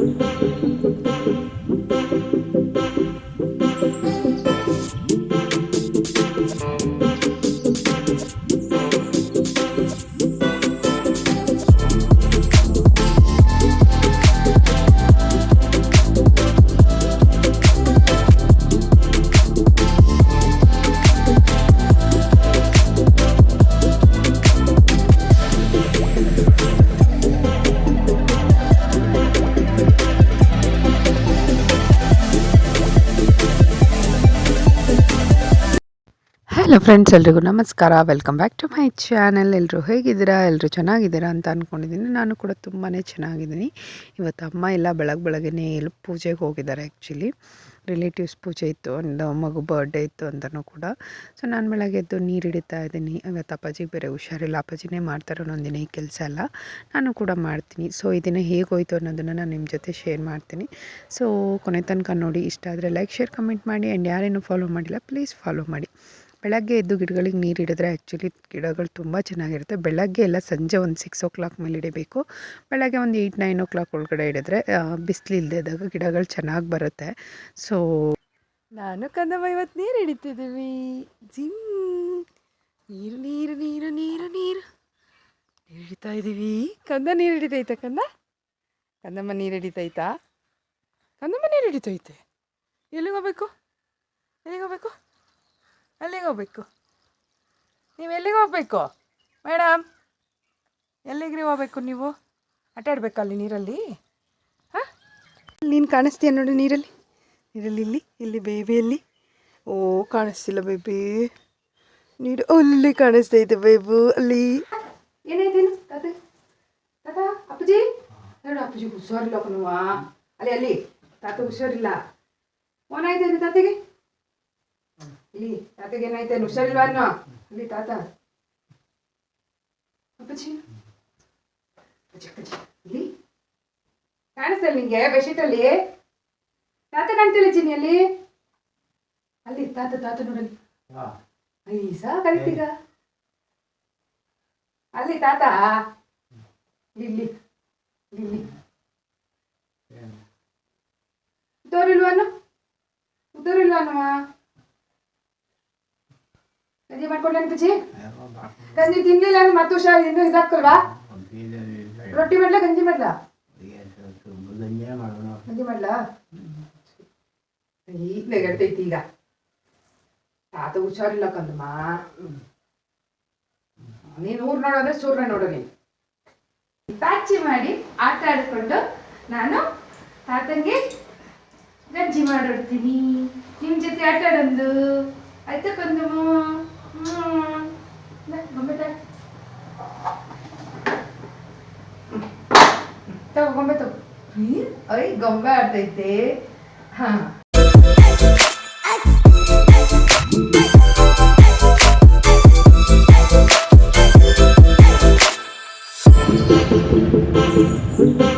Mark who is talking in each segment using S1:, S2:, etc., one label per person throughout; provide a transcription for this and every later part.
S1: Thank you. Hello friends ಎಲ್ರಿಗೂ ನಮಸ್ಕಾರ. Welcome back to my channel ಎಲ್ಲರೂ ಹೇಗಿದ್ದೀರಾ? ಎಲ್ಲರೂ ಚೆನ್ನಾಗಿದ್ದೀರಾ ಅಂತ ಅಂದ್ಕೊಂಡಿದ್ದೀನಿ ನಾನು ಕೂಡ ತುಂಬಾ ಚೆನ್ನಾಗಿದ್ದೀನಿ. ಇವತ್ತು ಅಮ್ಮ ಎಲ್ಲ ಬೆಳಗ್ಗೆ ಬೆಳಗ್ಗೆ ಎಲ್ಲಿ ಪೂಜೆಗೆ ಹೋಗಿದ್ದಾರೆ ಆ್ಯಕ್ಚುಲಿ ರಿಲೇಟಿವ್ಸ್ ಪೂಜೆ ಇತ್ತು ಒಂದು ಮಗು ಬರ್ಡೇ ಇತ್ತು ಅಂತಲೂ ಕೂಡ. ಸೊ ನಾನು ಬೆಳಗ್ಗೆ ಎದ್ದು ನೀರು ಹಿಡಿತಾ ಇದ್ದೀನಿ. ಇವತ್ತು ಅಪ್ಪಾಜಿಗೆ ಬೇರೆ ಹುಷಾರಿಲ್ಲ. ಅಪ್ಪಾಜಿನೇ ಮಾಡ್ತಾರೆ ಒಂದಿನ ಈ ಕೆಲಸ ಎಲ್ಲ. ನಾನು ಕೂಡ ಮಾಡ್ತೀನಿ. ಸೊ ಈ ದಿನ ಹೇಗೆ ಹೋಯ್ತು ಅನ್ನೋದನ್ನು ನಾನು ನಿಮ್ಮ ಜೊತೆ ಶೇರ್ ಮಾಡ್ತೀನಿ. ಸೊ ಕೊನೆ ತನಕ ನೋಡಿ. ಇಷ್ಟ ಆದರೆ ಲೈಕ್ ಶೇರ್ ಕಮೆಂಟ್ ಮಾಡಿ. ಆ್ಯಂಡ್ ಯಾರೇನು ಫಾಲೋ ಮಾಡಿಲ್ಲ ಪ್ಲೀಸ್ ಫಾಲೋ ಮಾಡಿ. ಬೆಳಗ್ಗೆ ಎದ್ದು ಗಿಡಗಳಿಗೆ ನೀರು ಹಿಡಿದ್ರೆ ಆ್ಯಕ್ಚುಲಿ ಗಿಡಗಳು ತುಂಬ ಚೆನ್ನಾಗಿರುತ್ತೆ. ಬೆಳಗ್ಗೆ ಎಲ್ಲ ಸಂಜೆ ಒಂದು ಸಿಕ್ಸ್ ಓ ಕ್ಲಾಕ್ ಮೇಲೆ ಹಿಡಿಬೇಕು. ಬೆಳಗ್ಗೆ ಒಂದು ಏಯ್ಟ್ ನೈನ್ ಓ ಕ್ಲಾಕ್ ಒಳಗಡೆ ಹಿಡಿದ್ರೆ ಬಿಸಿಲು ಇಲ್ಲದಾಗ ಗಿಡಗಳು ಚೆನ್ನಾಗಿ ಬರುತ್ತೆ. ಸೊ ನಾನು ಕಂದಮ್ಮ ಇವತ್ತು ನೀರು ಹಿಡಿತಿದ್ದೀವಿ. ಜಿಮ್. ನೀರು ನೀರು ನೀರು ನೀರು ನೀರು. ಹಿಡಿತಾ ಇದ್ದೀವಿ ಕಂದ ನೀರು ಹಿಡಿತೈತೆ ಕಂದ? ಕಂದಮ್ಮ ನೀರು ಹಿಡಿತೈತಾ? ಕಂದಮ್ಮ ನೀರು ಹಿಡಿತೈತೆ. ಎಲ್ಲಿಗೆ ಹೋಗ್ಬೇಕು? ಎಲ್ಲಿಗೆ ಹೋಗ್ಬೇಕು? ಎಲ್ಲಿಗೆ ಹೋಗ್ಬೇಕು? ನೀವು ಎಲ್ಲಿಗೆ ಹೋಗ್ಬೇಕು? ಮೇಡಮ್ ಎಲ್ಲಿಗ್ರಿ ಹೋಗ್ಬೇಕು ನೀವು? ಆಟಾಡ್ಬೇಕು ಅಲ್ಲಿ ನೀರಲ್ಲಿ? ಹಾಂ? ನೀನು ಕಾಣಿಸ್ತೀಯ ನೋಡಿ ನೀರಲ್ಲಿ? ನೀರಲ್ಲಿ ಇಲ್ಲಿ ಇಲ್ಲಿ ಬೇಬಿಯಲ್ಲಿ ಓ, ಕಾಣಿಸ್ತಿಲ್ಲ ಬೇಬಿ. ನೀರು ಅಲ್ಲಿ ಕಾಣಿಸ್ತೈತೆ ಬೇಬು, ಅಲ್ಲಿ. ಏನಾಯ್ತೇನು ತಾತೆ? ತಾತ, ಅಪ್ಪಜಿ? ನೋಡು ಅಪ್ಪಜಿ, ಹುಷಾರಿಲ್ಲ ಕಣವ್ವ. ಅಲ್ಲಿ ಅಲ್ಲಿ. ತಾತ ಹುಷಾರಿಲ್ಲ. ಓನಾಯ್ತೇನೆ ತಾತಿಗೆ? ಇಲ್ಲಿ ತಾತಗೆ ಏನಾಯ್ತೇನು ಹುಷಾರಿಲ್ವಾ ಅನ್ನೋ ಅಲ್ಲಿ ತಾತ. ಅಪ್ಪಚ್ಚಿ ಇಲ್ಲಿ. ಕಾಣಿಸ್ತಾ ಇಲ್ಲಿ ಕಾಣಿಸ್ತಲ್ಲ ನಿಂಗೆ ಬೆಡ್ಶೀಟಲ್ಲಿ ತಾತ ಕಾಣ್ತಿಲ್ಲ ಚಿನ್ನಿ ಅಲ್ಲಿ? ಅಲ್ಲಿ ತಾತ ತಾತ ನೋಡಲ್ಲಿ ಐಸ ಕರಿತೀಗ ಅಲ್ಲಿ ತಾತ. ಇಲ್ಲಿ ಇಲ್ಲಿ. ಉದ್ದೋರಿಲ್ವಾನು ಉದ್ದೋರಿಲ್ವಾನವ ಗಂಜಿ ಮಾಡ್ಕೊಡ್ಲೇನು ಪಿಚಿ ಗಂಜಿ ತಿನ್ಲಿಲ್ಲ ಅಂದ್ರೆ ಮತ್ತೆ ಹುಷಾರು, ಇನ್ನೂ ಇದಾಕಲ್ವಾ ರೊಟ್ಟಿ ಮಾಡ್ಲಾ, ಗಂಜಿ ಮಾಡ್ಲಾ? ಗಂಜಿ ಮಾಡ್ಲಾ? ಈಗ ನೆಗಡ್ತೈತಿ ಈಗ. ತಾತ ಹುಷಾರಿಲ್ಲ ಕಂದಮ್ಮ. ನೀನು ಊರ್ ನೋಡೋದ್ರೆ ಸೂರ್ಯ ನೋಡು ನೀನು. ಪಾಚಿ ಮಾಡಿ ಆಟ ಆಡ್ಕೊಂಡು ನಾನು ತಾತಂಗೆ ಗಂಜಿ ಮಾಡಿಡ್ತೀನಿ ನಿಮ್ಮ ಜೊತೆ ಆಟ ಆಡೊಂದು. ಆಯ್ತಾ ಕಂದಮ್ಮ? ಗೊಂಬೆ ತಾ ತಗೋ ಗೊಂಬೆ ತಗೋ ಹ್ಮ್? ಐ ಗೊಂಬೆ ಆಡ್ತೈತೆ ಹಾ ಅಪ್ಪಾಜಿ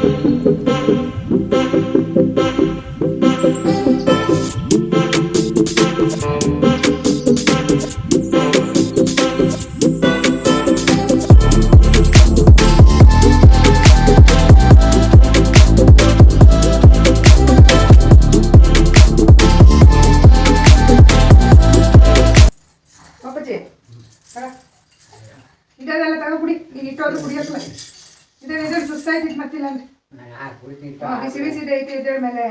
S1: ಬಿಸಿ ಬಿಸಿ ಐತಿ ಇದ್ರ ಮೇಲೆ.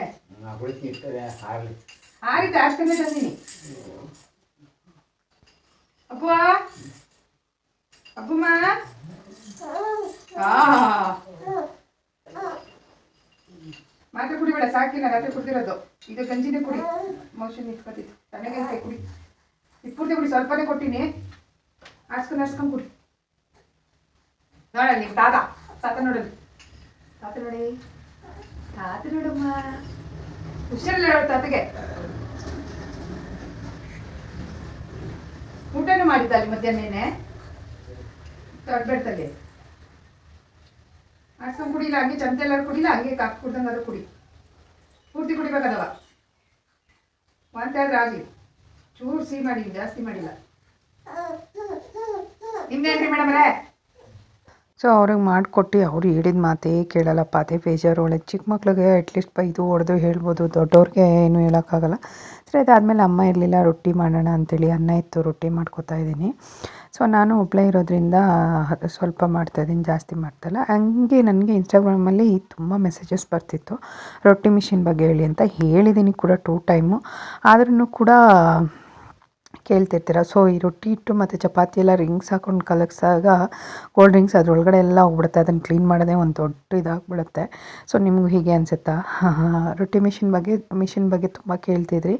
S1: ಆರಿತ ಅಷ್ಟೇ ತಂದೀನಿ. ಅಪ್ಪ ಅಪ್ಪಮ್ಮ. ಮಾತ್ರ ಕುಡಿಬೇಡ ಸಾಕಿನ ರಾತ್ರಿ ಕುಡ್ದಿರೋದು. ಈಗ ಗಂಜಿನೇ ಕುಡಿ. ಮೋಷನ್ ಇಟ್ಕೊತಿತ್ತು ತಣ್ಣಗೆ ಕುಡಿ. ಇಟ್ಬಿಡ್ತಿ ಕುಡಿ ಸ್ವಲ್ಪನೇ ಕೊಟ್ಟಿನಿ. ಆಡ್ಸ್ಕೊಂಡು ಆಡ್ಸ್ಕೊಂಡು ಕುಡಿ. ನೋಡಲ್ಲ ತಾತ. ತಾತ ನೋಡಲ್ಲಿ. ತಾತ ನೋಡಿ. ತಾತ ನೋಡಮ್ಮ. ಹುಷಾರಿಲ್ಲ ನೋಡು ತಾತಗೆ. ಊಟನೂ ಮಾಡಿದ್ದ ಅಲ್ಲಿ ಮಧ್ಯಾಹ್ನನೇ. ತೊಡ್ಬೇಡ್ತಲ್ಲಿ ಆಡ್ಸ್ಕೊಂಡು ಕುಡಿಲ್ಲ ಹಂಗೆ ಚಮಚ ಎಲ್ಲರೂ ಕುಡಿಲ್ಲ ಹಂಗೆ ಕಾಫಿ ಕುಡ್ದಂಗೆ ಅದು ಕುಡಿ. ಪೂರ್ತಿ ಕುಡಿಬೇಕದವ. ಒಂದಾದ್ರೆ ಆಗಲಿ ಚೂರು ಸಿಹಿ ಮಾಡಿ ಜಾಸ್ತಿ ಮಾಡಿಲ್ಲ. ನಿಮ್ದೇನ್ರಿ ಮೇಡಮ್ರೇ?
S2: ಸೊ ಅವ್ರಿಗೆ ಮಾಡಿಕೊಟ್ಟು, ಅವ್ರು ಹೇಳಿದ ಮಾತೇ ಕೇಳಲ್ಲಪ್ಪ. ಅದೇ ಬೇಜಾರು. ಒಳ್ಳೆ ಚಿಕ್ಕ ಮಕ್ಳಿಗೆ ಅಟ್ಲೀಸ್ಟ್ ಬೈದು ಹೊಡೆದು ಹೇಳ್ಬೋದು. ದೊಡ್ಡವ್ರಿಗೆ ಏನು ಹೇಳೋಕ್ಕಾಗಲ್ಲ. ಸರಿ, ಅದಾದಮೇಲೆ ಅಮ್ಮ ಇರಲಿಲ್ಲ, ರೊಟ್ಟಿ ಮಾಡೋಣ ಅಂತೇಳಿ ಅನ್ನ ಇತ್ತು, ರೊಟ್ಟಿ ಮಾಡ್ಕೊತಾ ಇದ್ದೀನಿ. ಸೊ ನಾನು ಒಬ್ಬಳೇ ಇರೋದ್ರಿಂದ ಸ್ವಲ್ಪ ಸ್ವಲ್ಪ ಮಾಡ್ತಾಯಿದ್ದೀನಿ ಜಾಸ್ತಿ ಮಾಡ್ತಾಯಿಲ್ಲ ಹಂಗೆ ನನಗೆ ಇನ್ಸ್ಟಾಗ್ರಾಮಲ್ಲಿ ತುಂಬ ಮೆಸೇಜಸ್ ಬರ್ತಿತ್ತು. ರೊಟ್ಟಿ ಮಿಷಿನ್ ಬಗ್ಗೆ ಹೇಳಿ ಅಂತ ಹೇಳಿದ್ದೀನಿ ಕೂಡ ಟೂ ಟೈಮು ಆದ್ರೂ ಕೂಡ ಕೇಳ್ತಿರ್ತೀರ? ಸೊ ಈ ರೊಟ್ಟಿ ಹಿಟ್ಟು ಮತ್ತು ಚಪಾತಿ ಎಲ್ಲ ರಿಂಗ್ಸ್ ಹಾಕ್ಕೊಂಡು ಕಲಗಿಸಾಗ ಕೋಲ್ಡ್ ಡ್ರಿಂಕ್ಸ್ ಅದರೊಳಗಡೆ ಎಲ್ಲ ಹೋಗ್ಬಿಡುತ್ತೆ. ಅದನ್ನು ಕ್ಲೀನ್ ಮಾಡೋದೇ ಒಂದು ದೊಡ್ಡ ಇದಾಗ್ಬಿಡುತ್ತೆ. ಸೊ ನಿಮಗೂ ಹೀಗೆ ಅನಿಸುತ್ತಾ? ರೊಟ್ಟಿ ಮಿಷಿನ್ ಬಗ್ಗೆ ಮಿಷಿನ್ ಬಗ್ಗೆ ತುಂಬ ಕೇಳ್ತಿದ್ರಿ.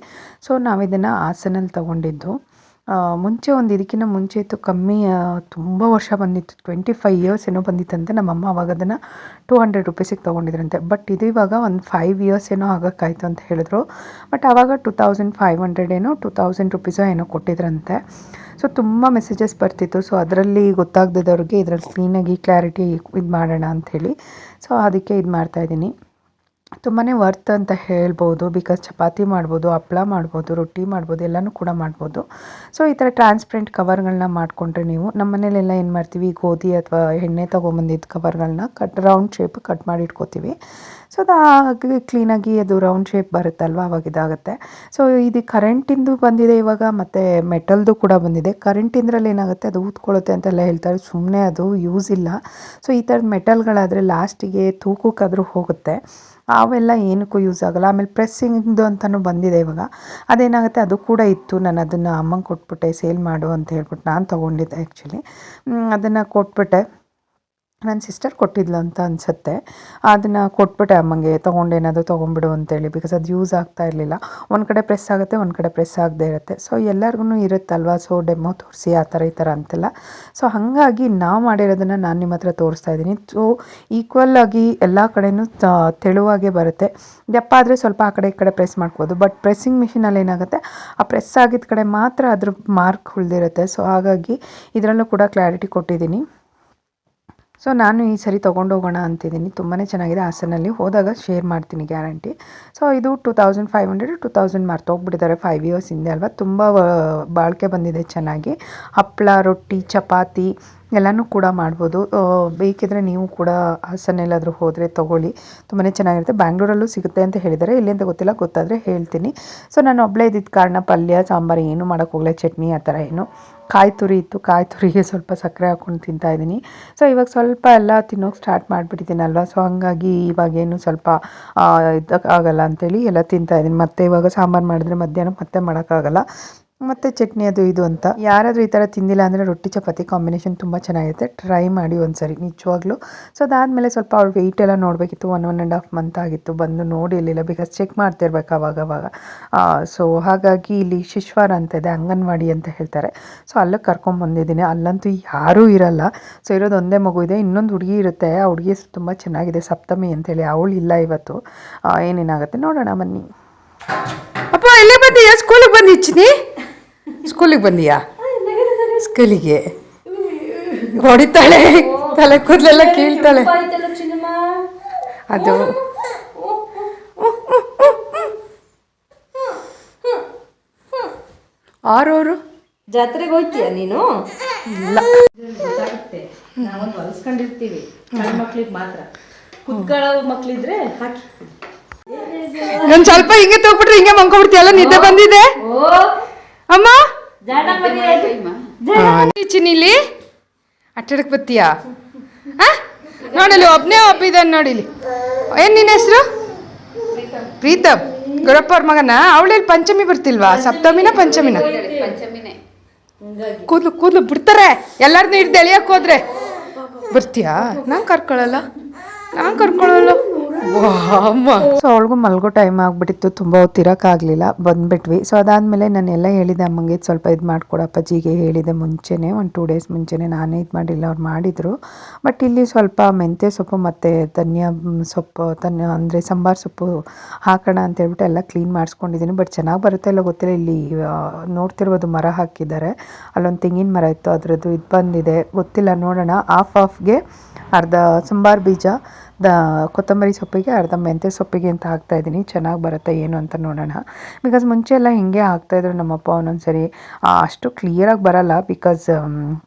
S2: ಸೊ ನಾವು ಇದನ್ನು ಹಾಸನಲ್ಲಿ ತೊಗೊಂಡಿದ್ದು. ಮುಂಚೆ ಒಂದು ಇದಕ್ಕಿಂತ ಮುಂಚೆ ಇತ್ತು ಕಮ್ಮಿ ತುಂಬ ವರ್ಷ ಬಂದಿತ್ತು. ಟ್ವೆಂಟಿ ಫೈವ್ ಇಯರ್ಸ್ ಏನೋ ಬಂದಿತ್ತಂತೆ ನಮ್ಮಮ್ಮ ಅವಾಗ ಅದನ್ನು ಟೂ ಹಂಡ್ರೆಡ್ ರುಪೀಸಿಗೆ ತೊಗೊಂಡಿದ್ರಂತೆ. ಬಟ್ ಇದು ಇವಾಗ ಒಂದು ಫೈವ್ ಇಯರ್ಸ್ ಏನೋ ಆಗೋಕ್ಕಾಯ್ತು ಅಂತ ಹೇಳಿದ್ರು. ಬಟ್ ಆವಾಗ ಟೂ ತೌಸಂಡ್ ಫೈವ್ ಹಂಡ್ರೆಡ್ ಏನೋ ಟೂ ತೌಸಂಡ್ ರುಪೀಸೋ ಏನೋ ಕೊಟ್ಟಿದ್ರಂತೆ. ಸೊ ತುಂಬ ಮೆಸೇಜಸ್ ಬರ್ತಿತ್ತು. ಸೊ ಅದರಲ್ಲಿ ಗೊತ್ತಾಗ್ದಿದ್ದವ್ರಿಗೆ ಇದರಲ್ಲಿ ಕ್ಲೀನಾಗಿ ಕ್ಲಾರಿಟಿ ಇದು ಮಾಡೋಣ ಅಂಥೇಳಿ ಸೊ ಅದಕ್ಕೆ ಇದು ಮಾಡ್ತಾಯಿದ್ದೀನಿ ತುಂಬಾ ವರ್ತ್ ಅಂತ ಹೇಳ್ಬೋದು. ಬಿಕಾಸ್ ಚಪಾತಿ ಮಾಡ್ಬೋದು, ಹಪ್ಳ ಮಾಡ್ಬೋದು, ರೊಟ್ಟಿ ಮಾಡ್ಬೋದು, ಎಲ್ಲನೂ ಕೂಡ ಮಾಡ್ಬೋದು. ಸೊ ಈ ಥರ ಟ್ರಾನ್ಸ್ಪರೆಂಟ್ ಕವರ್ಗಳನ್ನ ಮಾಡಿಕೊಂಡ್ರೆ ನೀವು ನಮ್ಮ ಮನೇಲೆಲ್ಲ ಏನು ಮಾಡ್ತೀವಿ? ಗೋಧಿ ಅಥವಾ ಎಣ್ಣೆ ತೊಗೊಂಬಂದಿದ್ದ ಕವರ್ಗಳನ್ನ ಕಟ್ ರೌಂಡ್ ಶೇಪ್ ಕಟ್ ಮಾಡಿ ಇಟ್ಕೋತೀವಿ. ಸೊ ಅದು ಕ್ಲೀನಾಗಿ ಅದು ರೌಂಡ್ ಶೇಪ್ ಬರುತ್ತಲ್ವ? ಅವಾಗ ಇದಾಗುತ್ತೆ. ಸೊ ಇದು ಕರೆಂಟಿಂದು ಬಂದಿದೆ ಇವಾಗ, ಮತ್ತು ಮೆಟಲ್ದು ಕೂಡ ಬಂದಿದೆ. ಕರೆಂಟಿಂದ್ರಲ್ಲಿ ಏನಾಗುತ್ತೆ? ಅದು ಊದ್ಕೊಳ್ಳುತ್ತೆ ಅಂತೆಲ್ಲ ಹೇಳ್ತಾರೆ. ಸುಮ್ಮನೆ ಅದು ಯೂಸ್ ಇಲ್ಲ. ಸೊ ಈ ಥರದ ಮೆಟಲ್ಗಳಾದರೆ ಲಾಸ್ಟಿಗೆ ತೂಕಕ್ಕಾದರೂ ಹೋಗುತ್ತೆ. ಅವೆಲ್ಲ ಏನಕ್ಕೂ ಯೂಸ್ ಆಗಲ್ಲ. ಆಮೇಲೆ ಪ್ರೆಸ್ಸಿಂಗ್ದು ಅಂತಲೂ ಬಂದಿದೆ ಇವಾಗ. ಅದೇನಾಗುತ್ತೆ, ಅದು ಕೂಡ ಇತ್ತು. ನಾನು ಅದನ್ನು ಅಮ್ಮಂಗೆ ಕೊಟ್ಬಿಟ್ಟೆ ಸೇಲ್ ಮಾಡು ಅಂತ ಹೇಳ್ಬಿಟ್ಟು ನಾನು ತೊಗೊಂಡಿದ್ದೆ ಆ್ಯಕ್ಚುಲಿ ಅದನ್ನು ಕೊಟ್ಬಿಟ್ಟೆ. ನನ್ನ ಸಿಸ್ಟರ್ ಕೊಟ್ಟಿದ್ಲು ಅಂತ ಅನಿಸುತ್ತೆ. ಅದನ್ನು ಕೊಟ್ಬಿಟ್ಟೆ ಅಮ್ಮಂಗೆ, ತೊಗೊಂಡು ಏನಾದರೂ ತೊಗೊಂಬಿಡು ಅಂತೇಳಿ ಬಿಕಾಸ್ ಅದು ಯೂಸ್ ಆಗ್ತಾ ಇರಲಿಲ್ಲ. ಒಂದು ಕಡೆ ಪ್ರೆಸ್ ಆಗುತ್ತೆ, ಒಂದು ಕಡೆ ಪ್ರೆಸ್ ಆಗದೆ ಇರುತ್ತೆ. ಸೊ ಎಲ್ಲರಿಗೂ ಇರುತ್ತಲ್ವಾ? ಸೊ ಡೆಮೋ ತೋರಿಸಿ, ಆ ಥರ ಈ ಥರ ಅಂತೆಲ್ಲ. ಸೊ ಹಾಗಾಗಿ ನಾವು ಮಾಡಿರೋದನ್ನು ನಾನು ನಿಮ್ಮ ಹತ್ರ ತೋರಿಸ್ತಾ ಇದ್ದೀನಿ. ಸೊ ಈಕ್ವಲ್ ಆಗಿ ಎಲ್ಲ ಕಡೆಯೂ ತೆಳುವಾಗೆ ತೆಳುವಾಗೇ ಬರುತ್ತೆ. ದಪ್ಪ ಆದರೆ ಸ್ವಲ್ಪ ಆ ಕಡೆ ಈ ಕಡೆ ಪ್ರೆಸ್ ಮಾಡ್ಬೋದು. ಬಟ್ ಪ್ರೆಸ್ಸಿಂಗ್ ಮಿಷಿನಲ್ಲಿ ಏನಾಗುತ್ತೆ? ಆ ಪ್ರೆಸ್ ಆಗಿದ್ದ ಕಡೆ ಮಾತ್ರ ಅದ್ರ ಮಾರ್ಕ್ ಉಳಿದಿರುತ್ತೆ. ಸೊ ಹಾಗಾಗಿ ಇದರಲ್ಲೂ ಕೂಡ ಕ್ಲಾರಿಟಿ ಕೊಟ್ಟಿದ್ದೀನಿ. ಸೊ ನಾನು ಈ ಸರಿ ತೊಗೊಂಡು ಹೋಗೋಣ ಅಂತಿದ್ದೀನಿ. ತುಂಬಾ ಚೆನ್ನಾಗಿದೆ. ಹಾಸನಲ್ಲಿ ಹೋದಾಗ ಶೇರ್ ಮಾಡ್ತೀನಿ ಗ್ಯಾರಂಟಿ. ಸೊ ಇದು two thousand five hundred, two thousand ಮರ್ತೋಗ್ಬಿಟ್ಟಿದ್ದಾರೆ five years ಹಿಂದೆ ಅಲ್ವಾ. ತುಂಬ ಬಾಳಿಕೆ ಬಂದಿದೆ ಚೆನ್ನಾಗಿ. ಹಪ್ಪಳ ರೊಟ್ಟಿ, ಚಪಾತಿ ಎಲ್ಲನೂ ಕೂಡ ಮಾಡ್ಬೋದು. ಬೇಕಿದ್ರೆ ನೀವು ಕೂಡ ಹಾಸನೆಲ್ಲಾದರೂ ಹೋದರೆ ತೊಗೊಳ್ಳಿ. ತುಂಬಾ ಚೆನ್ನಾಗಿರುತ್ತೆ. ಬ್ಯಾಂಗ್ಳೂರಲ್ಲೂ ಸಿಗುತ್ತೆ ಅಂತ ಹೇಳಿದ್ದಾರೆ. ಎಲ್ಲಿಂದ ಗೊತ್ತಿಲ್ಲ, ಗೊತ್ತಾದರೆ ಹೇಳ್ತೀನಿ. ಸೊ, ನಾನು ಒಬ್ಬಳೇ ಇದ್ದಿದ್ದ ಕಾರಣ ಪಲ್ಯ, ಸಾಂಬಾರು ಏನು ಮಾಡೋಕ್ಕೆ ಹೋಗಲೇ ಚಟ್ನಿ ಆ ಥರ ಏನು. ಕಾಯಿ ತುರಿ ಇತ್ತು. ಕಾಯಿ ತುರಿಗೆ ಸ್ವಲ್ಪ ಸಕ್ಕರೆ ಹಾಕ್ಕೊಂಡು ತಿಂತಾ ಇದ್ದೀನಿ. ಸೊ, ಇವಾಗ ಸ್ವಲ್ಪ ಎಲ್ಲ ತಿನ್ನೋಕೆ ಸ್ಟಾರ್ಟ್ ಮಾಡಿಬಿಟ್ಟಿದ್ದೀನಲ್ವ? ಸೊ, ಹಾಗಾಗಿ ಇವಾಗೇನು ಸ್ವಲ್ಪ ಇದಕ್ಕಾಗಲ್ಲ ಅಂಥೇಳಿ ಎಲ್ಲ ತಿಂತಾ ಇದ್ದೀನಿ. ಮತ್ತೆ ಇವಾಗ ಸಾಂಬಾರು ಮಾಡಿದ್ರೆ ಮಧ್ಯಾಹ್ನ ಮತ್ತೆ ಮಾಡೋಕ್ಕಾಗಲ್ಲ. ಮತ್ತು ಚಟ್ನಿ ಅದು ಇದು ಅಂತ. ಯಾರಾದರೂ ಈ ಥರ ತಿಂದಿಲ್ಲ ಅಂದರೆ ರೊಟ್ಟಿ, ಚಪಾತಿ ಕಾಂಬಿನೇಷನ್ ತುಂಬ ಚೆನ್ನಾಗಿರುತ್ತೆ. ಟ್ರೈ ಮಾಡಿ ಒಂದ್ಸರಿ, ನಿಜವಾಗ್ಲೂ. ಸೊ ಅದಾದಮೇಲೆ ಸ್ವಲ್ಪ ಅವ್ಳು ವೆಯ್ಟ್ ಎಲ್ಲ ನೋಡಬೇಕಿತ್ತು. One one and half month ಆಗಿತ್ತು. ಬಂದು ನೋಡಿರಲಿಲ್ಲ ಬಿಕಾಸ್ ಚೆಕ್ ಮಾಡ್ತಿರ್ಬೇಕು ಅವಾಗ ಅವಾಗ ಸೊ ಹಾಗಾಗಿ ಇಲ್ಲಿ ಶಿಶ್ವಾರ ಅಂತ ಇದೆ, ಅಂಗನವಾಡಿ ಅಂತ ಹೇಳ್ತಾರೆ. ಸೊ ಅಲ್ಲಿಗೆ ಕರ್ಕೊಂಬಂದಿದ್ದೀನಿ ಅಲ್ಲಂತೂ ಯಾರೂ ಇರಲ್ಲ. ಸೊ ಇರೋದು ಒಂದೇ ಮಗು ಇದೆ. ಇನ್ನೊಂದು ಹುಡುಗಿ ಇರುತ್ತೆ. ಆ ಹುಡುಗಿ ತುಂಬ ಚೆನ್ನಾಗಿದೆ. ಸಪ್ತಮಿ ಅಂತೇಳಿ ಅವಳು ಇಲ್ಲ ಇವತ್ತು. ಏನೇನಾಗುತ್ತೆ ನೋಡೋಣ ಬನ್ನಿ. ಅಪ್ಪ ಎಲ್ಲಿ ಬಂದೀಯಾ? ಸ್ಕೂಲಿಗೆ ಬಂದಿಚ್ಚಿನಿ ಸ್ಕೂಲಿಗೆ ಬಂದೀಯಾ? ಸ್ಕೂಲಿಗೆ? ಹೊಡಿತಾಳೆ ತಲೆ ಕೂದಲೆಲ್ಲ ಕೀಳ್ತಾಳೆ. ಅದು. ಆರವರು
S3: ಜಾತ್ರೆಗೆ ಹೋಯ್ತೀಯ ನೀನು?
S2: ಇಲ್ಲ.
S3: ನಾವೊಂದು ಹೊಲಿಸ್ಕೊಂಡಿರ್ತೀವಿ. ಸಣ್ಣ ಮಕ್ಳಿಗೆ ಮಾತ್ರ. ಕುತ್ಕೊಳ್ಳೋ ಮಕ್ಳಿದ್ರೆ ಹಾಕಿ.
S2: ನಾನು ಸ್ವಲ್ಪ ಹಿಂಗೆ ತಗೋಬಿಟ್ರೆ ಹಿಂಗೆ ಮಂಕೊಬಿಡ್ತೀಯಲ್ಲ ನಿದ್ದೆ ಬಂದಿದೆ?
S3: ಓ
S2: ಅಮ್ಮ? ಚಿನ್ನಿಲಿ ಅಟ್ಟಡಕ್ಕೆ ಬತ್ತೀಯಾ ನೋಡಲಿ ಒಬ್ಬನೇ ಒಬ್ಬ ಇದ್ದಾನೆ ನೋಡಿಲಿ ಏನು ನಿನ್ನ ಹೆಸರು? ಪ್ರೀತಮ್. ಗುರಪ್ಪ ಅವ್ರ ಮಗನ? ಅವಳಲ್ಲಿ ಪಂಚಮಿ ಬರ್ತಿಲ್ವಾ? ಸಪ್ತಮಿನ ಪಂಚಮಿನ? ಕೂದ್ಲು ಕೂದ್ಲು ಬಿಡ್ತಾರೆ. ಎಲ್ಲರನ್ನೂ ಹಿಡ್ದು ಎಳಿಯಕ್ಕೆ ಹೋದ್ರೆ. ಬರ್ತೀಯಾ? ನಾನು ಕರ್ಕೊಳ್ಳಲ್ಲ ನಾನು ಕರ್ಕೊಳ್ಳಲ್ಲ ಸೊ ಅವಳಿಗೂ ಮಲ್ಗೋ ಟೈಮ್ ಆಗಿಬಿಟ್ಟಿತ್ತು. ತುಂಬ ಹೊತ್ತಿರೋಕ್ಕಾಗಲಿಲ್ಲ. ಬಂದ್ಬಿಟ್ವಿ. ಸೊ ಅದಾದ್ಮೇಲೆ ನಾನು ಎಲ್ಲ ಹೇಳಿದೆ ಅಮ್ಮಂಗೆ ಸ್ವಲ್ಪ ಇದು ಮಾಡ್ಕೊಡ ಅಪ್ಪಾಜಿಗೆ ಹೇಳಿದೆ ಮುಂಚೆನೇ. ಒಂದು ಟೂ ಡೇಸ್ ಮುಂಚೆನೇ ನಾನೇ ಇದು ಮಾಡಿಲ್ಲ, ಅವ್ರು ಮಾಡಿದರು. ಬಟ್ ಇಲ್ಲಿ ಸ್ವಲ್ಪ ಮೆಂತ್ಯ ಸೊಪ್ಪು ಮತ್ತು ಧನ್ಯ ಸೊಪ್ಪು, ಧನ್ಯ ಅಂದರೆ ಸಾಂಬಾರು ಸೊಪ್ಪು ಹಾಕೋಣ ಅಂತ ಹೇಳ್ಬಿಟ್ಟು ಎಲ್ಲ ಕ್ಲೀನ್ ಮಾಡಿಸ್ಕೊಂಡಿದ್ದೀನಿ. ಬಟ್ ಚೆನ್ನಾಗಿ ಬರುತ್ತೆ ಇಲ್ಲ ಗೊತ್ತಿಲ್ಲ. ಇಲ್ಲಿ ನೋಡ್ತಿರ್ಬೋದು ಮರ ಹಾಕಿದ್ದಾರೆ. ಅಲ್ಲೊಂದು ತೆಂಗಿನ ಮರ ಇತ್ತು, ಅದರದ್ದು ಇದು ಬಂದಿದೆ. ಗೊತ್ತಿಲ್ಲ, ನೋಡೋಣ. ಆಫ್ ಆಫ್ಗೆ ಅರ್ಧ ಸಾಂಬಾರು ಬೀಜ ಅರ್ಧ ಕೊತ್ತಂಬರಿ ಸೊಪ್ಪಿಗೆ, ಅರ್ಧ ಮೆಂತ್ಯ ಸೊಪ್ಪಿಗೆ ಅಂತ ಹಾಕ್ತಾಯಿದ್ದೀನಿ ಚೆನ್ನಾಗಿ ಬರುತ್ತೆ ಏನು ಅಂತ ನೋಡೋಣ. ಬಿಕಾಸ್ ಮುಂಚೆ ಎಲ್ಲ ಹಿಂಗೆ ಹಾಕ್ತಾಯಿದ್ರು ನಮ್ಮಪ್ಪ ಒಂದೊಂದ್ಸರಿ. ಸರಿ ಅಷ್ಟು ಕ್ಲಿಯರಾಗಿ ಬರಲ್ಲ ಬಿಕಾಸ್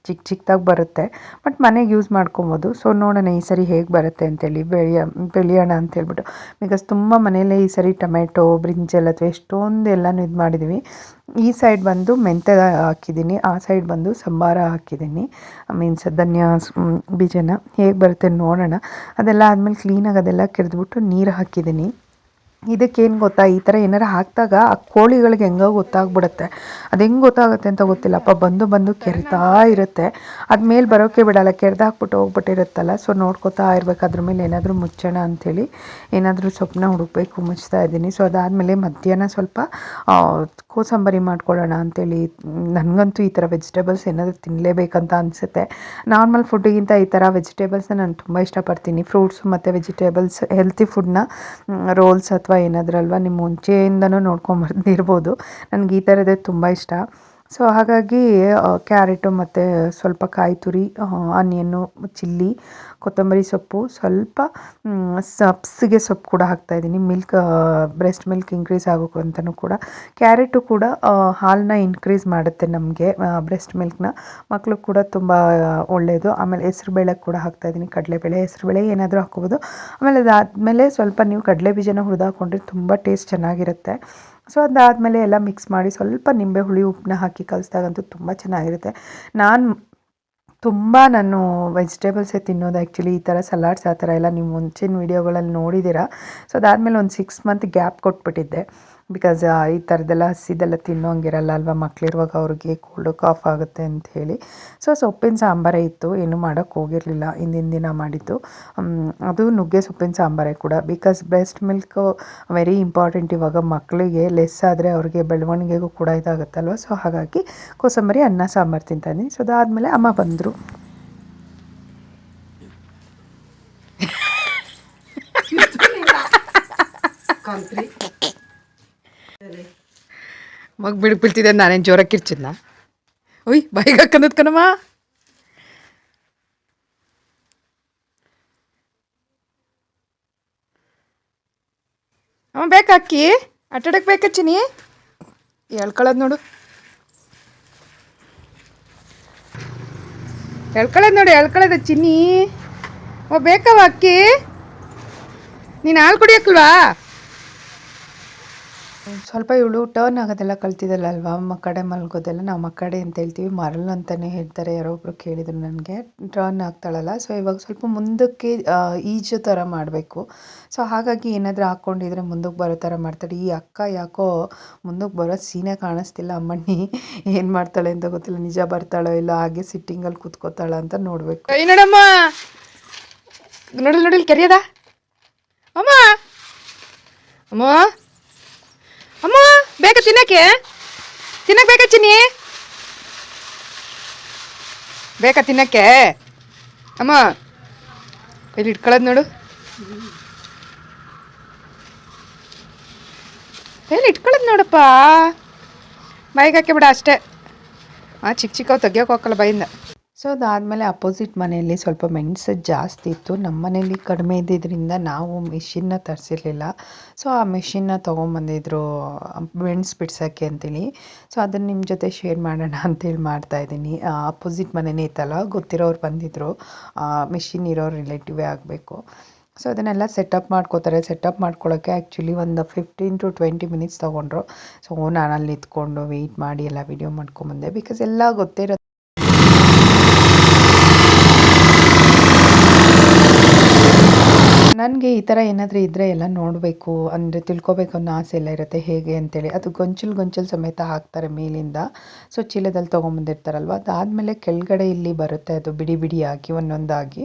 S2: ಚಿಕ್ಕ ಚಿಕ್ಕದಾಗಿ ಬರುತ್ತೆ. ಬಟ್ ಮನೆಗೆ ಯೂಸ್ ಮಾಡ್ಕೊಬೋದು. ಸೊ ನೋಡೋಣ ಈ ಸರಿ ಹೇಗೆ ಬರುತ್ತೆ ಅಂತೇಳಿ. ಬೆಳೆಯ, ಬೆಳೆಯೋಣ ಅಂತ ಹೇಳ್ಬಿಟ್ಟು ಬಿಕಾಸ್ ತುಂಬ ಮನೆಯಲ್ಲೇ ಈ ಸರಿ ಟೊಮೆಟೊ ಬ್ರಿಂಜಲ್ ಅಥವಾ ಎಷ್ಟೊಂದು ಎಲ್ಲನೂ ಇದು ಮಾಡಿದ್ದೀವಿ ಈ ಸೈಡ್ ಬಂದು ಮೆಂತ್ಯ ಹಾಕಿದ್ದೀನಿ, ಆ ಸೈಡ್ ಬಂದು ಸಂಬಾರ ಹಾಕಿದ್ದೀನಿ. ಮೀನ್ಸ್ ಧನ್ಯ ಬೀಜನ ಹೇಗೆ ಬರುತ್ತೆ ನೋಡೋಣ. ಅದೆಲ್ಲ ಆದಮೇಲೆ ಕ್ಲೀನಾಗಿ ಅದೆಲ್ಲ ಕೆರೆದ್ಬಿಟ್ಟು ನೀರು ಹಾಕಿದ್ದೀನಿ. ಇದಕ್ಕೇನು ಗೊತ್ತಾ, ಈ ಥರ ಏನಾರು ಹಾಕಿದಾಗ ಆ ಕೋಳಿಗಳಿಗೆ ಹೆಂಗೋ ಗೊತ್ತಾಗ್ಬಿಡುತ್ತೆ. ಅದು ಹೆಂಗೆ ಗೊತ್ತಾಗುತ್ತೆ ಅಂತ ಗೊತ್ತಿಲ್ಲಪ್ಪ, ಬಂದು ಬಂದು ಕೆರೆತಾ ಇರುತ್ತೆ. ಅದು ಮೇಲೆ ಬರೋಕ್ಕೆ ಬಿಡಲ್ಲ, ಕೆರೆದು ಹಾಕ್ಬಿಟ್ಟು ಹೋಗ್ಬಿಟ್ಟಿರುತ್ತಲ್ಲ. ಸೊ ನೋಡ್ಕೋತಾ ಇರ್ಬೇಕು, ಅದ್ರ ಮೇಲೆ ಏನಾದರೂ ಮುಚ್ಚೋಣ ಅಂಥೇಳಿ. ಏನಾದರೂ ಸೊಪ್ಪನ್ನ ಹುಡುಕ್ಬೇಕು ಮುಚ್ತಾ ಇದ್ದೀನಿ. ಸೊ ಅದಾದಮೇಲೆ ಮಧ್ಯಾಹ್ನ ಸ್ವಲ್ಪ ಕೋಸಂಬರಿ ಮಾಡ್ಕೊಳ್ಳೋಣ ಅಂತೇಳಿ. ನನಗಂತೂ ಈ ಥರ ವೆಜಿಟೇಬಲ್ಸ್ ಏನಾದರೂ ತಿನ್ನಲೇಬೇಕಂತ ಅನಿಸುತ್ತೆ. ನಾರ್ಮಲ್ ಫುಡ್ಡಿಗಿಂತ ಈ ಥರ ವೆಜಿಟೇಬಲ್ಸ್ನ ನಾನು ತುಂಬ ಇಷ್ಟಪಡ್ತೀನಿ. ಫ್ರೂಟ್ಸು ಮತ್ತು ವೆಜಿಟೇಬಲ್ಸ್ ಹೆಲ್ತಿ ಫುಡ್ನ ರೋಲ್ಸ್ ಅಥವಾ ಏನಾದ್ರಲ್ವ ನಿಮ್ಮ ಮುಂಚೆಯಿಂದನೂ ನೋಡ್ಕೊಂಬಂದಿರ್ಬೋದು ನನಗೆ ಈ ಥರದೇ ತುಂಬ ಇಷ್ಟ. ಸೊ ಹಾಗಾಗಿ ಕ್ಯಾರೆಟು ಮತ್ತು ಸ್ವಲ್ಪ ಕಾಯಿ ತುರಿ ಆನಿಯನ್ನು ಚಿಲ್ಲಿ ಕೊತ್ತಂಬರಿ ಸೊಪ್ಪು ಸ್ವಲ್ಪ ಸಪ್ಸ್ಗೆ ಸಬ್ಸಿಗೆ ಸೊಪ್ಪು ಕೂಡ ಹಾಕ್ತಾಯಿದ್ದೀನಿ ಮಿಲ್ಕ್ ಬ್ರೆಸ್ಟ್ ಮಿಲ್ಕ್ ಇನ್ಕ್ರೀಸ್ ಆಗೋಕು ಅಂತಲೂ ಕೂಡ. ಕ್ಯಾರೆಟು ಕೂಡ ಹಾಲನ್ನ ಇನ್ಕ್ರೀಸ್ ಮಾಡುತ್ತೆ ನಮಗೆ ಬ್ರೆಸ್ಟ್ ಮಿಲ್ಕ್ನ ಮಕ್ಕಳು ಕೂಡ ತುಂಬ ಒಳ್ಳೆಯದು ಆಮೇಲೆ ಹೆಸ್ರುಬೇಳೆ ಕೂಡ ಹಾಕ್ತಾಯಿದ್ದೀನಿ ಕಡಲೆಬೇಳೆ ಹೆಸ್ರುಬೇಳೆ ಏನಾದರೂ ಹಾಕ್ಕೋಬೋದು ಆಮೇಲೆ ಅದಾದಮೇಲೆ ಸ್ವಲ್ಪ ನೀವು ಕಡಲೆ ಬೀಜನ ಹುರಿದಾಕೊಂಡ್ರೆ ತುಂಬ ಟೇಸ್ಟ್ ಚೆನ್ನಾಗಿರುತ್ತೆ. ಸೊ ಅದಾದಮೇಲೆ ಎಲ್ಲ ಮಿಕ್ಸ್ ಮಾಡಿ ಸ್ವಲ್ಪ ನಿಂಬೆ ಹುಳಿ ಉಪ್ಪನ್ನ ಹಾಕಿ ಕಲಿಸ್ದಾಗಂತೂ ತುಂಬ ಚೆನ್ನಾಗಿರುತ್ತೆ. ನಾನು ತುಂಬ ನಾನು ವೆಜಿಟೇಬಲ್ಸೇ ತಿನ್ನೋದು ಆ್ಯಕ್ಚುಲಿ ಈ ಥರ ಸಲಾಡ್ಸ್ ಆ ಥರ ಎಲ್ಲ ನೀವು ಮುಂಚಿನ ವೀಡಿಯೋಗಳಲ್ಲಿ ನೋಡಿದ್ದೀರಾ. ಸೊ ಅದಾದಮೇಲೆ ಒಂದು ಸಿಕ್ಸ್ ಮಂತ್ ಗ್ಯಾಪ್ ಕೊಟ್ಬಿಟ್ಟಿದ್ದೆ. ಬಿಕಾಸ್ ಈ ಥರದ್ದೆಲ್ಲ ಹಸಿದೆಲ್ಲ ತಿನ್ನೋಂಗಿರಲ್ಲ ಅಲ್ವಾ? ಮಕ್ಕಳಿರುವಾಗ ಅವ್ರಿಗೆ ಕೋಲ್ಡ್ ಕಾಫ್ ಆಗುತ್ತೆ ಅಂತ ಹೇಳಿ. ಸೊ ಸೊಪ್ಪಿನ ಸಾಂಬಾರೇ ಇತ್ತು. ಏನು ಮಾಡೋಕ್ಕೆ ಹೋಗಿರಲಿಲ್ಲ. ಹಿಂದಿನ ದಿನ ಮಾಡಿದ್ದು. ಅದು ನುಗ್ಗೆ ಸೊಪ್ಪಿನ ಸಾಂಬಾರೇ ಕೂಡ. Because breast milk very important ಇವಾಗ ಮಕ್ಕಳಿಗೆ ಲೆಸ್ ಆದರೆ ಅವ್ರಿಗೆ ಬೆಳವಣಿಗೆಗೂ ಕೂಡ ಇದಾಗುತ್ತಲ್ವ? ಸೊ ಹಾಗಾಗಿ ಕೋಸಂಬರಿ ಅನ್ನ ಸಾಂಬಾರು ತಿಂತಾಯಿದ್ದೀನಿ ಸೊ ಅದಾದಮೇಲೆ ಅಮ್ಮ ಬಂದರು. ಮಗ ಬಿಡ್ ಬೀಳ್ತಿದ್ದೆ ನಾನೇನು ಜೋರಾಗಿ ಕಿರ್ಚಿದ್ನ? ಉಯ್, ಬಾಯಿಗೆ ಹಾಕಂದದ್ ಕಣಮ್ಮ ಅಮ್ಮ ಬೇಕಾಕಿ ಆಟಾಡಕ್ಕೆ ಬೇಕಚ್ಚಿನಿ ಹೇಳ್ಕೊಳ್ಳೋದು ನೋಡು. ಹೇಳ್ಕೊಳ್ಳೋದು ನೋಡು ಹೇಳ್ಕೊಳ್ಳೋದು ಚಿನ್ನಿ. ಓ ಬೇಕವ ಅಕ್ಕಿ? ನೀನು ಹಾಲು ಕುಡಿಯಕ್ಕಲ್ವಾ ಸ್ವಲ್ಪ ಇವಳು ಟರ್ನ್ ಆಗೋದೆಲ್ಲ ಕಲ್ತಿದ್ದಲ್ಲ ಅಲ್ವಾ ಮಕ್ಕಡೆ ಮಲ್ಗೋದೆಲ್ಲ ನಾವು ಮಕ್ಕಡೆ ಅಂತ ಹೇಳ್ತೀವಿ. ಮರಳು ಅಂತಲೇ ಹೇಳ್ತಾರೆ. ಯಾರೋ ಒಬ್ರು ಕೇಳಿದ್ರು ನನಗೆ. ಟರ್ನ್ ಆಗ್ತಾಳಲ್ಲ. ಸೊ ಇವಾಗ ಸ್ವಲ್ಪ ಮುಂದಕ್ಕೆ ಈಜು ಥರ ಮಾಡಬೇಕು. ಸೊ ಹಾಗಾಗಿ ಏನಾದರೂ ಹಾಕ್ಕೊಂಡಿದ್ರೆ ಮುಂದಕ್ಕೆ ಬರೋ ಥರ ಮಾಡ್ತಾಳೆ. ಈ ಅಕ್ಕ ಯಾಕೋ ಮುಂದಕ್ಕೆ ಬರೋ ಸೀನೆ ಕಾಣಿಸ್ತಿಲ್ಲ. ಅಮ್ಮಣ್ಣಿ ಏನು ಮಾಡ್ತಾಳೆ ಅಂತ ಗೊತ್ತಿಲ್ಲ. ನಿಜ ಬರ್ತಾಳೋ ಇಲ್ಲ ಹಾಗೆ ಸಿಟ್ಟಿಂಗಲ್ಲಿ ಕೂತ್ಕೋತಾಳ ಅಂತ ನೋಡಬೇಕು. ನೋಡಮ್ಮ. ನೋಡಲ್ ನೋಡಲ್, ಕೆರಿಯದ. ಅಮ್ಮ. ಅಮ್ಮ. ಅಮ್ಮ ಬೇಗ ತಿನ್ನಕ್ಕೆ? ತಿನ್ನಕ್ಕೆ ಬೇಕಾ ಚಿನ್ನಿ? ಬೇಕಾ ತಿನ್ನಕ್ಕೆ? ಅಮ್ಮ, ಇಲ್ಲಿ ಇಟ್ಕೊಳ್ಳೋದು ನೋಡು. ಎಲ್ಲಿ ಇಟ್ಕೊಳ್ಳೋದು ನೋಡಪ್ಪ? ಬಾಯಿಗೆ ಬಿಡ ಅಷ್ಟೇ. ಹಾಂ ಚಿಕ್ಕ ಚಿಕ್ಕವು ತೆಗಿಯೋಕೆ ಹೋಗಲ್ಲ ಬಾಯಿಂದ ಸೊ ಅದಾದಮೇಲೆ ಅಪೋಸಿಟ್ ಮನೆಯಲ್ಲಿ ಸ್ವಲ್ಪ ಮೆಣಸು ಜಾಸ್ತಿ ಇತ್ತು. ನಮ್ಮ ಮನೇಲಿ ಕಡಿಮೆ ಇದ್ದಿದ್ದರಿಂದ ನಾವು ಮೆಷಿನ್ನ ತರಿಸಿರ್ಲಿಲ್ಲ. ಸೊ ಆ ಮೆಷಿನ್ನ ತೊಗೊಂಬಂದಿದ್ರು, ಮೆಣಸು ಬಿಡ್ಸೋಕ್ಕೆ ಅಂತೇಳಿ ಸೊ ಅದನ್ನು ನಿಮ್ಮ ಜೊತೆ ಶೇರ್ ಮಾಡೋಣ ಅಂತೇಳಿ ಮಾಡ್ತಾಯಿದ್ದೀನಿ ಅಪೋಸಿಟ್ ಮನೆಯೇ ಇತ್ತಲ್ಲ, ಗೊತ್ತಿರೋರು ಬಂದಿದ್ದರು ಮೆಷಿನ್ ಇರೋ ರಿಲೇಟಿವೇ ಆಗಬೇಕು. ಸೊ ಅದನ್ನೆಲ್ಲ ಸೆಟಪ್ ಮಾಡ್ಕೋತಾರೆ. ಸೆಟಪ್ ಮಾಡ್ಕೊಳ್ಳೋಕ್ಕೆ ಆ್ಯಕ್ಚುಲಿ ಒಂದು ಫಿಫ್ಟೀನ್ ಟು ಟ್ವೆಂಟಿ ಮಿನಿಟ್ಸ್ ತೊಗೊಂಡ್ರು. ಸೊ ನಾನು ಅಲ್ಲಿ ನಿಂತ್ಕೊಂಡು ವೆಯ್ಟ್ ಮಾಡಿ ಎಲ್ಲ ವೀಡಿಯೋ ಮಾಡ್ಕೊಂಬಂದೆ. ಬಿಕಾಸ್ ಎಲ್ಲ ಗೊತ್ತಿರೋ ನನಗೆ ಈ ಥರ ಏನಾದರೂ ಇದ್ದರೆ ಎಲ್ಲ ನೋಡಬೇಕು, ಅಂದರೆ ತಿಳ್ಕೊಬೇಕು ಅನ್ನೋ ಆಸೆ ಎಲ್ಲ ಇರುತ್ತೆ. ಹೇಗೆ ಅಂತೇಳಿ. ಅದು ಗೊಂಚಲು ಗೊಂಚಲು ಸಮೇತ ಹಾಕ್ತಾರೆ ಮೇಲಿಂದ. ಸೊ ಚೀಲದಲ್ಲಿ ತೊಗೊಂಬಂದಿರ್ತಾರಲ್ವ? ಅದಾದಮೇಲೆ ಕೆಳಗಡೆ ಇಲ್ಲಿ ಬರುತ್ತೆ ಅದು ಬಿಡಿ ಬಿಡಿಯಾಗಿ, ಒಂದೊಂದಾಗಿ.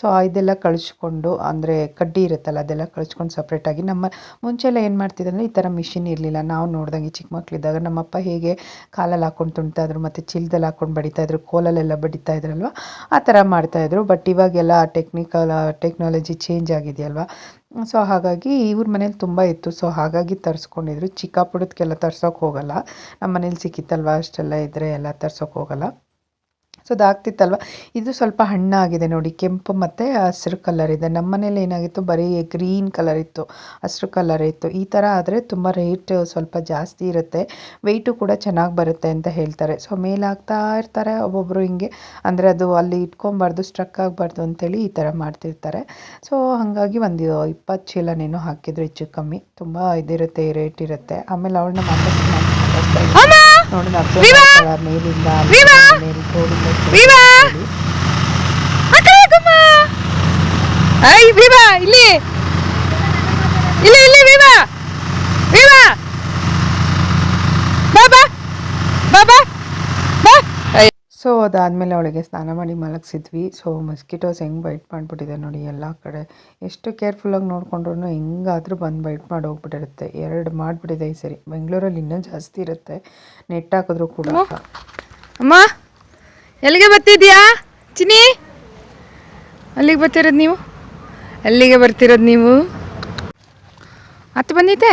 S2: ಸೊ ಇದೆಲ್ಲ ಕಳಿಸ್ಕೊಂಡು, ಅಂದರೆ ಕಡ್ಡಿ ಇರುತ್ತಲ್ಲ, ಅದೆಲ್ಲ ಕಳಿಸ್ಕೊಂಡು ಸಪ್ರೇಟಾಗಿ ನಮ್ಮ ಮುಂಚೆ ಎಲ್ಲ ಏನು ಮಾಡ್ತಿದ್ದಂದ್ರೆ ಈ ಥರ ಮಿಷಿನ್ ಇರಲಿಲ್ಲ. ನಾವು ನೋಡ್ದಂಗೆ ಚಿಕ್ಕ ಮಕ್ಕಳಿದ್ದಾಗ ನಮ್ಮಪ್ಪ ಹೇಗೆ ಕಾಲಲ್ಲಿ ಹಾಕೊಂಡು ತುಂಬ್ತಾಯಿದ್ರು ಮತ್ತು ಚೀಲದಲ್ಲಿ ಹಾಕೊಂಡು ಬಡಿತಾಯಿದ್ರು ಕೋಲಲ್ಲೆಲ್ಲ ಬಡಿತಾಯಿದ್ರಲ್ವ ಆ ಥರ ಮಾಡ್ತಾಯಿದ್ರು ಬಟ್ ಇವಾಗೆಲ್ಲ ಟೆಕ್ನಿಕಲ್ ಟೆಕ್ನಾಲಜಿ ಚೇಂಜ್ ಆಗಿದೆಯಲ್ವ ಸೊ, ಹಾಗಾಗಿ ಇವ್ರ ಮನೇಲಿ ತುಂಬ ಇತ್ತು. ಸೊ, ಹಾಗಾಗಿ ತರಿಸ್ಕೊಂಡಿದ್ರು. ಚಿಕ್ಕ ಪುಡದಕ್ಕೆಲ್ಲ ತರ್ಸೋಕೆ ಹೋಗಲ್ಲ. ನಮ್ಮ ಮನೇಲಿ ಸಿಕ್ಕಿತ್ತಲ್ವ ಅಷ್ಟೆಲ್ಲ ಇದ್ದರೆ ಎಲ್ಲ ತರ್ಸೋಕೆ ಹೋಗಲ್ಲ. ಸೊ ಅದಾಗ್ತಿತ್ತಲ್ವ ಇದು ಸ್ವಲ್ಪ ಹಣ್ಣಾಗಿದೆ ನೋಡಿ, ಕೆಂಪು ಮತ್ತು ಹಸಿರು ಕಲರ್ ಇದೆ. ನಮ್ಮ ಮನೇಲಿ ಏನಾಗಿತ್ತು, ಬರೀ ಗ್ರೀನ್ ಕಲರ್ ಇತ್ತು, ಹಸಿರು ಕಲರ್ ಇತ್ತು. ಈ ಥರ ಆದರೆ ತುಂಬ ರೇಟ್ ಸ್ವಲ್ಪ ಜಾಸ್ತಿ ಇರುತ್ತೆ. ವೆಯ್ಟು ಕೂಡ ಚೆನ್ನಾಗಿ ಬರುತ್ತೆ ಅಂತ ಹೇಳ್ತಾರೆ. ಸೊ ಮೇಲಾಗ್ತಾ ಇರ್ತಾರೆ ಒಬ್ಬೊಬ್ಬರು ಹಿಂಗೆ. ಅಂದರೆ ಅದು ಅಲ್ಲಿ ಇಟ್ಕೊಬಾರ್ದು ಸ್ಟ್ರಕ್ ಆಗಬಾರ್ದು ಅಂತೇಳಿ ಈ ಥರ ಮಾಡ್ತಿರ್ತಾರೆ. ಸೊ ಹಾಗಾಗಿ ಒಂದು ಇಪ್ಪತ್ತು ಚೀಲನೇನೋ ಹಾಕಿದ್ರು, ಹೆಚ್ಚು ಕಮ್ಮಿ. ತುಂಬ ಇದಿರುತ್ತೆ ರೇಟ್ ಇರುತ್ತೆ. ಆಮೇಲೆ ಅವಳನ್ನ ಮಾತಾಡ್ಸಿ ನೋಡಿ ಮೇಲಿಂದ
S1: ಇಲ್ಲಿ! ಇಲ್ಲಿ ಇಲ್ಲಿ ವಿವಾ! ವಿವಾ! ಬಾಬಾ ಬಾಬಾ ಬಾ
S2: ಸೊ ಅದಾದ್ಮೇಲೆ ಅವಳಿಗೆ ಸ್ನಾನ ಮಾಡಿ ಮಲಗಿಸಿದ್ವಿ. ಸೊ ಮಸ್ಕಿಟೋಸ್ ಹೆಂಗೆ ಬೈಟ್ ಮಾಡಿಬಿಟ್ಟಿದೆ ನೋಡಿ ಎಲ್ಲ ಕಡೆ. ಎಷ್ಟು ಕೇರ್ಫುಲ್ಲಾಗಿ ನೋಡಿಕೊಂಡ್ರು ಹೆಂಗಾದ್ರೂ ಬಂದು ಬೈಟ್ ಮಾಡಿ ಹೋಗ್ಬಿಟ್ಟಿರುತ್ತೆ ಎರಡು ಮಾಡಿಬಿಟ್ಟಿದೆ ಈ ಸರಿ. ಬೆಂಗಳೂರಲ್ಲಿ ಇನ್ನೂ ಜಾಸ್ತಿ ಇರುತ್ತೆ. ನೆಟ್ ಹಾಕಿದ್ರು ಕೂಡ.
S1: ಅಮ್ಮ. ಎಲ್ಲಿಗೆ ಬರ್ತಿದ್ಯಾ ಚಿನಿ ಅಲ್ಲಿಗೆ ಬರ್ತಿರೋದು ನೀವು? ಅಲ್ಲಿಗೆ ಬರ್ತಿರೋದು ನೀವು? ಹತ್ತು ಬಂದೈತೆ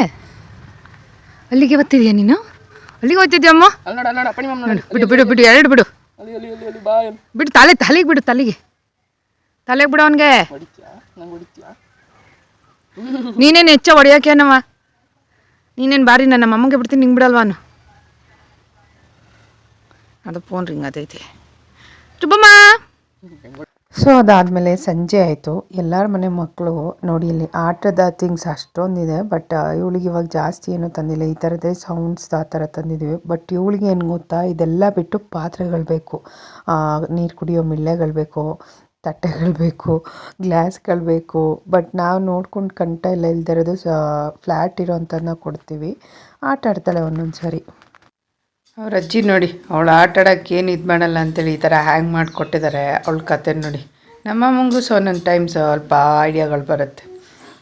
S1: ಅಲ್ಲಿಗೆ ಬರ್ತಿದ್ಯಾ ನೀನು? ಅಲ್ಲಿಗೆ ಹೋಗ್ತಿದ್ಯಾ ಅಮ್ಮ? ಬಿಡು ಬಿಡು ಬಿಡು ಎರಡು ಬಿಡು. ಬಿಡು ತಲೆ ತಲೆಗೆ ಬಿಡು ತಲೆಗೆ. ತಲೆಗೆ ಬಿಡು ಅವನಿಗೆ. ನೀನೇನು ಹೆಚ್ಚ ಹೊಡಿಯೋಕೇನವ ನೀನೇನು ಬಾರಿ ನನ್ನ ಅಮ್ಮಂಗೆ ಬಿಡ್ತೀನಿ ನಿಂಗೆ ಬಿಡಲ್ವಾನು ಅದು ಫೋನ್ ರಿಂಗ್ ಅದೈತೆ. ಶುಭಮ್ಮ
S2: ಸೊ ಅದಾದಮೇಲೆ ಸಂಜೆ ಆಯಿತು. ಎಲ್ಲರ ಮನೆ ಮಕ್ಕಳು ನೋಡಿ ಇಲ್ಲಿ ಆಟದ ಥಿಂಗ್ಸ್ ಅಷ್ಟೊಂದಿದೆ ಬಟ್ ಇವಳಿಗೆ ಇವಾಗ ಜಾಸ್ತಿ ಏನೂ ತಂದಿಲ್ಲ. ಈ ಥರದೇ ಸೌಂಡ್ಸ್ ಆ ಥರ ತಂದಿದ್ದೀವಿ. ಬಟ್ ಇವಳಿಗೆ ಏನು ಗೊತ್ತಾ? ಇದೆಲ್ಲ ಬಿಟ್ಟು ಪಾತ್ರೆಗಳು ಬೇಕು. ನೀರು ಕುಡಿಯೋ ಮಿಳ್ಳೆಗಳು ಬೇಕು, ತಟ್ಟೆಗಳು ಬೇಕು, ಗ್ಲಾಸ್ಗಳು ಬೇಕು. ಬಟ್ ನಾವು ನೋಡ್ಕೊಂಡು ಕಂಟ ಇಲ್ಲ, ಇಲ್ದಿರೋದು, ಸ ಫ್ಲ್ಯಾಟ್ ಇರೋವಂಥದ್ದನ್ನ ಕೊಡ್ತೀವಿ. ಆಟ ಆಡ್ತಾಳೆ ಒಂದೊಂದು ಸಾರಿ ಅವ್ರ ಅಜ್ಜಿ ನೋಡಿ, ಅವಳು ಆಟ ಆಡೋಕ್ಕೆ ಏನು ಇದು ಮಾಡಲ್ಲ ಅಂತೇಳಿ ಈ ಥರ ಹ್ಯಾಂಗ್ ಮಾಡಿಕೊಟ್ಟಿದ್ದಾರೆ ಅವಳ ಕತೆ ನೋಡಿ. ನಮ್ಮ ಅಮ್ಮಂಗೂ ಸೊ ಒಂದೊಂದು ಟೈಮ್ ಸ್ವಲ್ಪ ಐಡಿಯಾಗಳು ಬರುತ್ತೆ.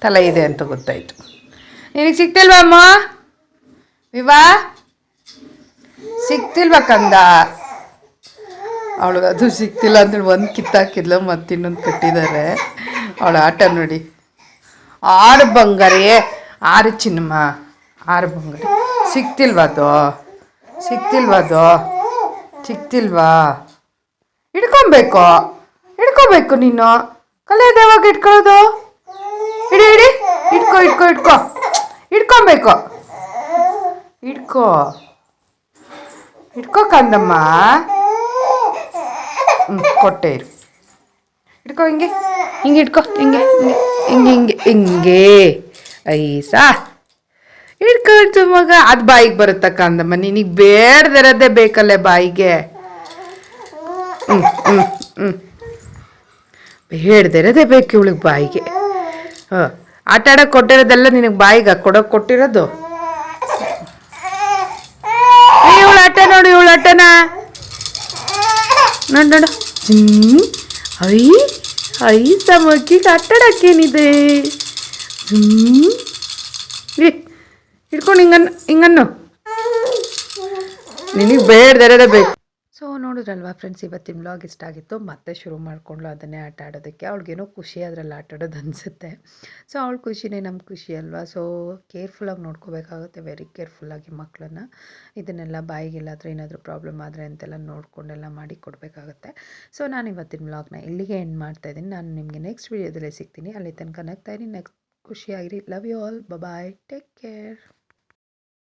S2: ತಲೆ ಇದೆ ಅಂತ ಗೊತ್ತಾಯಿತು. ನಿನಗೆ ಸಿಗ್ತಿಲ್ವಾ ಅಮ್ಮ? ವಿವಾ? ಸಿಗ್ತಿಲ್ವಾ ಕಂದ? ಅವಳಿಗೆ ಅದು ಸಿಗ್ತಿಲ್ಲ ಅಂತೇಳಿ ಒಂದು ಕಿತ್ತಾಕಿದ್ಲು ಮತ್ತು ಇನ್ನೊಂದು ಕಟ್ಟಿದ್ದಾರೆ ಅವಳ ಆಟ ನೋಡಿ. ಆರು ಬಂಗಾರಿಯೇ, ಆರು ಚಿನ್ನಮ್ಮ ಆರು ಬಂಗಾರಿ. ಸಿಗ್ತಿಲ್ವಾ ಅದು? ಸಿಗ್ತಿಲ್ವಾ ಅದು? ಸಿಕ್ತಿಲ್ವಾ? ಹಿಡ್ಕೊಬೇಕು. ಹಿಡ್ಕೋಬೇಕು ನೀನು. ಕಲಿಯೋದು ಯಾವಾಗ ಇಟ್ಕೊಳ್ಳೋದು ಹಿಡಿ ಹಿಡಿ. ಇಟ್ಕೋ ಇಟ್ಕೋ ಇಟ್ಕೋ ಇಟ್ಕೊಬೇಕು ಇಟ್ಕೋ ಇಟ್ಕೋ ಕಂದಮ್ಮ. ಹ್ಞೂ ಕೊಟ್ಟೆ ಇರು. ಇಟ್ಕೋ ಹಿಂಗೆ. ಹಿಂಗೆ ಹಿಡ್ಕೋ. ಹಿಂಗೆ ಹಿಂಗೆ ಹಿಂಗೆ ಹಿಂಗೆ. ಐಸಾ. ಹಿಡ್ಕೊಳ್ತು ಮಗ. ಅದು ಬಾಯಿಗೆ ಬರುತ್ತಾ ಕಂದಮ್ಮ? ನಿನಗೆ ಬೇಡದಿರೋದೇ ಬೇಕಲ್ಲೇ ಬಾಯಿಗೆ? ಹ್ಞೂ ಹ್ಞೂ ಹ್ಞೂ ಬೇಡದಿರೋದೇ ಬೇಕು ಇವಳಿಗೆ ಬಾಯಿಗೆ. ಹಾಂ. ಆಟ ಆಡೋಕೆ ಕೊಟ್ಟಿರೋದೆಲ್ಲ ನಿನಗೆ ಬಾಯಿಗೆ ಕೊಡೋಕೆ ಕೊಟ್ಟಿರೋದು? ಇವಳ ಆಟ ನೋಡು, ಇವಳ ಆಟನ. ನೋಡು ನೋಡು. ಹ್ಞೂ ಐ ಐ ಸಮಕ್ಕಿಗೆ ಆಟ ಆಡೋಕ್ಕೇನಿದೆ ಹ್ಞೂ ಹಿಡ್ಕೊಂಡು ಹಿಂಗನ್ ಹಿಂಗನ್ನು. ನಿನಗೆ ಬೇಡದಿರೋದೇ ಬೇಕು. ಸೊ ನೋಡಿದ್ರಲ್ವಾ ಫ್ರೆಂಡ್ಸ್ ಇವತ್ತಿನ ಬ್ಲಾಗ್ ಇಷ್ಟ ಆಗಿತ್ತು. ಮತ್ತೆ ಶುರು ಮಾಡಿಕೊಂಡ್ಲು ಅದನ್ನೇ ಆಟ ಆಡೋದಕ್ಕೆ. ಅವ್ಳಿಗೇನೋ ಖುಷಿ ಅದರಲ್ಲಿ ಆಟ ಆಡೋದು ಅನಿಸುತ್ತೆ. ಸೊ ಅವಳ ಖುಷಿನೇ ನಮ್ಮ ಖುಷಿ ಅಲ್ವಾ? ಸೊ ಕೇರ್ಫುಲ್ಲಾಗಿ ನೋಡ್ಕೋಬೇಕಾಗುತ್ತೆ. ವೆರಿ ಕೇರ್ಫುಲ್ಲಾಗಿ ಮಕ್ಕಳನ್ನ ಇದನ್ನೆಲ್ಲ ಬಾಯಿಗೆಲ್ಲಾದರೂ ಏನಾದರೂ ಪ್ರಾಬ್ಲಮ್ ಆದರೆ ಅಂತೆಲ್ಲ ನೋಡಿಕೊಂಡೆಲ್ಲ ಮಾಡಿ ಕೊಡಬೇಕಾಗುತ್ತೆ. ಸೊ ನಾನು ಇವತ್ತಿನ ಬ್ಲಾಗ್ನ ಇಲ್ಲಿಗೆ ಎಂಡ್ ಮಾಡ್ತಾ ಇದ್ದೀನಿ. ನಾನು ನಿಮಗೆ ನೆಕ್ಸ್ಟ್ ವೀಡಿಯೋದಲ್ಲೇ ಸಿಗ್ತೀನಿ. ಅಲ್ಲಿ ತನಕ ನಗ್ತಾ ಇದ್ದೀನಿ next ಖುಷಿಯಾಗಿರಿ. Love you all bye take care